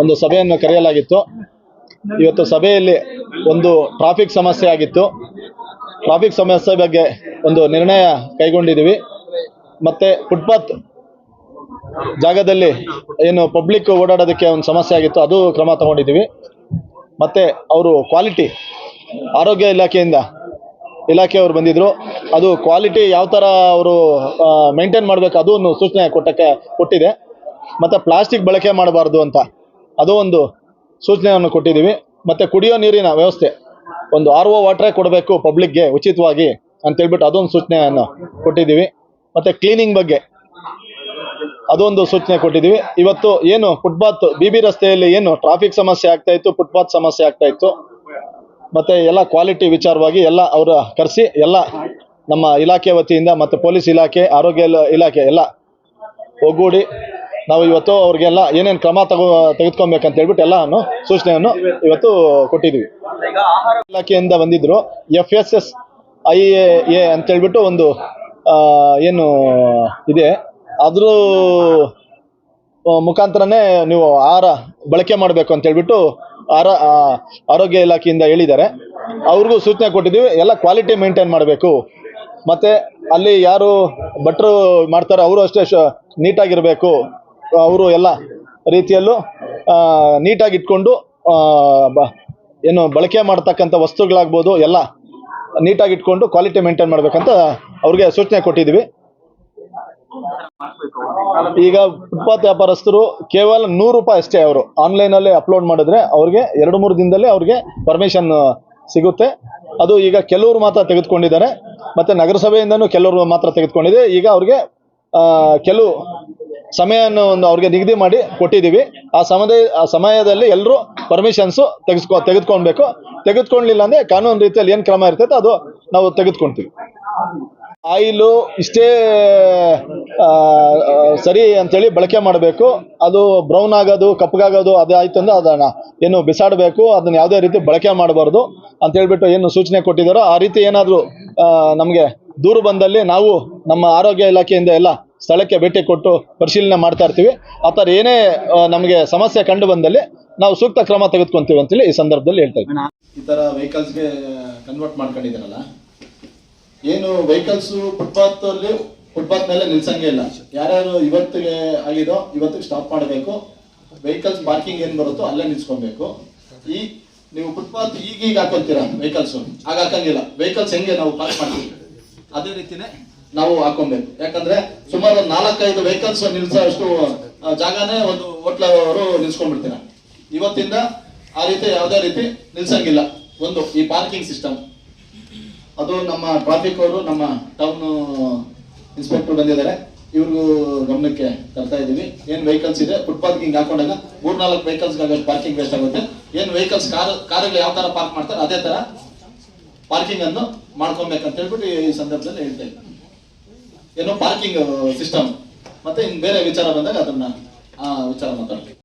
ಒಂದು ಸಭೆಯನ್ನು ಕರೆಯಲಾಗಿತ್ತು. ಇವತ್ತು ಸಭೆಯಲ್ಲಿ ಒಂದು ಟ್ರಾಫಿಕ್ ಸಮಸ್ಯೆ ಆಗಿತ್ತು. ಟ್ರಾಫಿಕ್ ಸಮಸ್ಯೆ ಬಗ್ಗೆ ಒಂದು ನಿರ್ಣಯ ಕೈಗೊಂಡಿದ್ದೀವಿ. ಮತ್ತೆ ಫುಟ್ಪಾತ್ ಜಾಗದಲ್ಲಿ ಏನು ಪಬ್ಲಿಕ್ ಓಡಾಡೋದಕ್ಕೆ ಒಂದು ಸಮಸ್ಯೆ ಆಗಿತ್ತು. ಅದು ಕ್ರಮ ತಗೊಂಡಿದ್ದೀವಿ. ಮತ್ತೆ ಅವರು ಕ್ವಾಲಿಟಿ ಆರೋಗ್ಯ ಇಲಾಖೆಯಿಂದ ಇಲಾಖೆಯವರು ಬಂದಿದ್ರು. ಅದು ಕ್ವಾಲಿಟಿ ಯಾವ ಥರ ಅವರು ಮೇಂಟೈನ್ ಮಾಡಬೇಕು ಅದು ಒಂದು ಸೂಚನೆ ಕೊಟ್ಟಕ್ಕೆ ಕೊಟ್ಟಿದೆ. ಮತ್ತು ಪ್ಲಾಸ್ಟಿಕ್ ಬಳಕೆ ಮಾಡಬಾರ್ದು ಅಂತ. ಅದು ಒಂದು ಸೂಚನೆಯನ್ನು ಕೊಟ್ಟಿದ್ದೀವಿ. ಮತ್ತು ಕುಡಿಯೋ ನೀರಿನ ವ್ಯವಸ್ಥೆ. ಒಂದು ಆರ್ ಒ ವಾಟ್ರೇ ಕೊಡಬೇಕು ಪಬ್ಲಿಕ್ಗೆ ಉಚಿತವಾಗಿ ಅಂತೇಳ್ಬಿಟ್ಟು ಅದೊಂದು ಸೂಚನೆಯನ್ನು ಕೊಟ್ಟಿದ್ದೀವಿ. ಮತ್ತು ಕ್ಲೀನಿಂಗ್ ಬಗ್ಗೆ ಅದೊಂದು ಸೂಚನೆ ಕೊಟ್ಟಿದ್ದೀವಿ. ಇವತ್ತು ಏನು ಫುಟ್ಪಾತ್ ಬಿ ಬಿ ರಸ್ತೆಯಲ್ಲಿ ಏನು ಟ್ರಾಫಿಕ್ ಸಮಸ್ಯೆ ಆಗ್ತಾ ಇತ್ತು, ಫುಟ್ಪಾತ್ ಸಮಸ್ಯೆ ಆಗ್ತಾ ಇತ್ತು. ಮತ್ತೆ ಎಲ್ಲ ಕ್ವಾಲಿಟಿ ವಿಚಾರವಾಗಿ ಎಲ್ಲ ಅವರ ಕರೆಸಿ, ಎಲ್ಲ ನಮ್ಮ ಇಲಾಖೆ ವತಿಯಿಂದ ಮತ್ತು ಪೊಲೀಸ್ ಇಲಾಖೆ, ಆರೋಗ್ಯ ಇಲ- ಇಲಾಖೆ ಎಲ್ಲ ಒಗ್ಗೂಡಿ ನಾವು ಇವತ್ತು ಅವ್ರಿಗೆಲ್ಲ ಏನೇನು ಕ್ರಮ ತಗೋ ತೆಗೆದುಕೊಬೇಕಂತ ಹೇಳ್ಬಿಟ್ಟು ಎಲ್ಲಾನು ಸೂಚನೆಯನ್ನು ಇವತ್ತು ಕೊಟ್ಟಿದ್ದೀವಿ ಇಲಾಖೆಯಿಂದ ಬಂದಿದ್ರು F S S I A ಅಂತ ಹೇಳ್ಬಿಟ್ಟು ಒಂದು ಏನು ಇದೆ. ಅದ್ರ ಮುಖಾಂತರನೇ ನೀವು ಆಹಾರ ಬಳಕೆ ಮಾಡಬೇಕು ಅಂತ ಹೇಳ್ಬಿಟ್ಟು ಆರ ಆರೋಗ್ಯ ಇಲಾಖೆಯಿಂದ ಹೇಳಿದ್ದಾರೆ. ಅವ್ರಿಗೂ ಸೂಚನೆ ಕೊಟ್ಟಿದ್ದೀವಿ ಎಲ್ಲ ಕ್ವಾಲಿಟಿ ಮೇಂಟೈನ್ ಮಾಡಬೇಕು. ಮತ್ತೆ ಅಲ್ಲಿ ಯಾರು ಭಟ್ರು ಮಾಡ್ತಾರೋ ಅವರು ಅಷ್ಟೇ ಶ- ನೀಟಾಗಿರಬೇಕು. ಅವರು ಎಲ್ಲ ರೀತಿಯಲ್ಲೂ ನೀಟಾಗಿ ಇಟ್ಕೊಂಡು ಏನು ಬಳಕೆ ಮಾಡ್ತಕ್ಕಂಥ ವಸ್ತುಗಳಾಗ್ಬೋದು, ಎಲ್ಲ ನೀಟಾಗಿ ಇಟ್ಕೊಂಡು ಕ್ವಾಲಿಟಿ ಮೇಂಟೈನ್ ಮಾಡ್ಬೇಕಂತ ಅವ್ರಿಗೆ ಸೂಚನೆ ಕೊಟ್ಟಿದ್ದೀವಿ. ಈಗ ಫುಟ್ಪಾತ್ ವ್ಯಾಪಾರಸ್ಥರು ಕೇವಲ ನೂರು ರೂಪಾಯಿ ಅಷ್ಟೇ ಅವರು. ಆನ್ಲೈನಲ್ಲಿ ಅಪ್ಲೋಡ್ ಮಾಡಿದ್ರೆ ಅವ್ರಿಗೆ ಎರಡು ಮೂರು ದಿನದಲ್ಲಿ ಅವ್ರಿಗೆ ಪರ್ಮಿಷನ್ ಸಿಗುತ್ತೆ. ಅದು ಈಗ ಕೆಲವರು ಮಾತ್ರ ತೆಗೆದುಕೊಂಡಿದ್ದಾರೆ. ಮತ್ತೆ ನಗರಸಭೆಯಿಂದನೂ ಕೆಲವರು ಮಾತ್ರ ತೆಗೆದುಕೊಂಡಿದೆ. ಈಗ ಅವ್ರಿಗೆ ಕೆಲವು ಸಮಯವನ್ನು ಒಂದು ಅವ್ರಿಗೆ ನಿಗದಿ ಮಾಡಿ ಕೊಟ್ಟಿದ್ದೀವಿ. ಆ ಸಮಯ ಆ ಸಮಯದಲ್ಲಿ ಎಲ್ಲರೂ ಪರ್ಮಿಷನ್ಸು ತೆಗೆಸ್ಕೊ, ತೆಗೆದುಕೊಳ್ಬೇಕು. ತೆಗೆದುಕೊಳ್ಳಿಲ್ಲ ಅಂದರೆ ಕಾನೂನು ರೀತಿಯಲ್ಲಿ ಏನು ಕ್ರಮ ಇರ್ತೈತೆ ಅದು ನಾವು ತೆಗೆದುಕೊಳ್ತೀವಿ. ಆಯಿಲು ಇಷ್ಟೇ ಸರಿ ಅಂತೇಳಿ ಬಳಕೆ ಮಾಡಬೇಕು. ಅದು ಬ್ರೌನ್ ಆಗೋದು, ಕಪ್ಪಗಾಗೋದು, ಅದು ಆಯ್ತು ಅಂದರೆ ಅದನ್ನು ಏನು ಬಿಸಾಡಬೇಕು. ಅದನ್ನು ಯಾವುದೇ ರೀತಿ ಬಳಕೆ ಮಾಡಬಾರ್ದು ಅಂತ ಹೇಳ್ಬಿಟ್ಟು ಏನು ಸೂಚನೆ ಕೊಟ್ಟಿದ್ದಾರೋ ಆ ರೀತಿ ಏನಾದರೂ ನಮಗೆ ದೂರು ಬಂದಲ್ಲಿ ನಾವು ನಮ್ಮ ಆರೋಗ್ಯ ಇಲಾಖೆಯಿಂದ ಎಲ್ಲ ಸ್ಥಳಕ್ಕೆ ಭೇಟಿ ಕೊಟ್ಟು ಪರಿಶೀಲನೆ ಮಾಡ್ತಾ ಇರ್ತೀವಿ. ಆ ಥರ ಏನೇ ನಮಗೆ ಸಮಸ್ಯೆ ಕಂಡು ಬಂದಲ್ಲಿ ನಾವು ಸೂಕ್ತ ಕ್ರಮ ತೆಗೆದುಕೊಂತೀವಿ ಅಂತೇಳಿ ಈ ಸಂದರ್ಭದಲ್ಲಿ ಹೇಳ್ತಾ ಇದ್ದೀವಿ ಈ ಥರ ವೆಹಿಕಲ್ಸ್ಗೆ ಕನ್ವರ್ಟ್ ಮಾಡ್ಕೊಂಡಿದ್ದೀರಲ್ಲ, ಏನು ವೆಹಿಕಲ್ಸ್ ಫುಟ್ಪಾತ್ ಅಲ್ಲಿ ಫುಟ್ಪಾತ್ ಮೇಲೆ ನಿಲ್ಸಂಗೆ ಇಲ್ಲ. ಯಾರ್ಯಾರು ಇವತ್ತಿಗೆ ಆಗಿದೋ ಇವತ್ತಿಗೆ ಸ್ಟಾಪ್ ಮಾಡಬೇಕು. ವೆಹಿಕಲ್ಸ್ ಪಾರ್ಕಿಂಗ್ ಏನ್ ಬರುತ್ತೋ ಅಲ್ಲೇ ನಿಲ್ಸ್ಕೊಬೇಕು. ಈ, ನೀವು ಫುಟ್ಪಾತ್ ಈಗೀಗ ಹಾಕೊಂತೀರಾ ವೆಹಿಕಲ್ಸ್ ಆಗ ಹಾಕಂಗಿಲ್ಲ. ವೆಹಿಕಲ್ಸ್ ಹೆಂಗೆ ನಾವು ಪಾರ್ಕ್ ಮಾಡ್ತೀವಿ? ಅದೇ ರೀತಿನೇ ನಾವು ಹಾಕೊಬೇಕು. ಯಾಕಂದ್ರೆ ಸುಮಾರು ನಾಲ್ಕೈದು ವೆಹಿಕಲ್ಸ್ ನಿಲ್ಸೋ ಅಷ್ಟು ಜಾಗನೇ ಒಂದು ಹೋಟ್ಲವರು ನಿಲ್ಸ್ಕೊಂಡ್ಬಿಡ್ತೀರ. ಇವತ್ತಿಂದ ಆ ರೀತಿ ಯಾವುದೇ ರೀತಿ ನಿಲ್ಸಂಗಿಲ್ಲ. ಒಂದು, ಈ ಪಾರ್ಕಿಂಗ್ ಸಿಸ್ಟಮ್ ಅದು ನಮ್ಮ ಟ್ರಾಫಿಕ್ ಅವರು, ನಮ್ಮ ಟೌನ್ ಇನ್ಸ್ಪೆಕ್ಟರ್ ಬಂದಿದ್ದಾರೆ. ಇವ್ರಿಗೂ ಗಮನಕ್ಕೆ ತರ್ತಾ ಇದ್ದೀವಿ. ಏನು ವೆಹಿಕಲ್ಸ್ ಇದೆ? ಫುಟ್ ಪಾರ್ಕಿಂಗ್ ಹಾಕೊಂಡಾಗ ಮೂರ್ನಾಲ್ಕು ವೆಹಿಕಲ್ಸ್ ಪಾರ್ಕಿಂಗ್ ವೇಸ್ಟ್ ಆಗುತ್ತೆ. ಏನ್ ವೆಹಿಕಲ್ಸ್ ಕಾರ್, ಕಾರುಗಳು ಯಾವ ತರ ಪಾರ್ಕ್ ಮಾಡ್ತಾರೆ ಅದೇ ತರ ಪಾರ್ಕಿಂಗನ್ನು ಮಾಡ್ಕೊಬೇಕಂತ ಹೇಳ್ಬಿಟ್ಟು ಈ ಸಂದರ್ಭದಲ್ಲಿ ಹೇಳ್ತಾ ಇದ್ದೀನಿ. ಏನು ಪಾರ್ಕಿಂಗ್ ಸಿಸ್ಟಮ್ ಮತ್ತೆ ಇನ್ ಬೇರೆ ವಿಚಾರ ಬಂದಾಗ ಅದನ್ನ ಆ ವಿಚಾರ ಮಾತಾಡ್ತೀವಿ.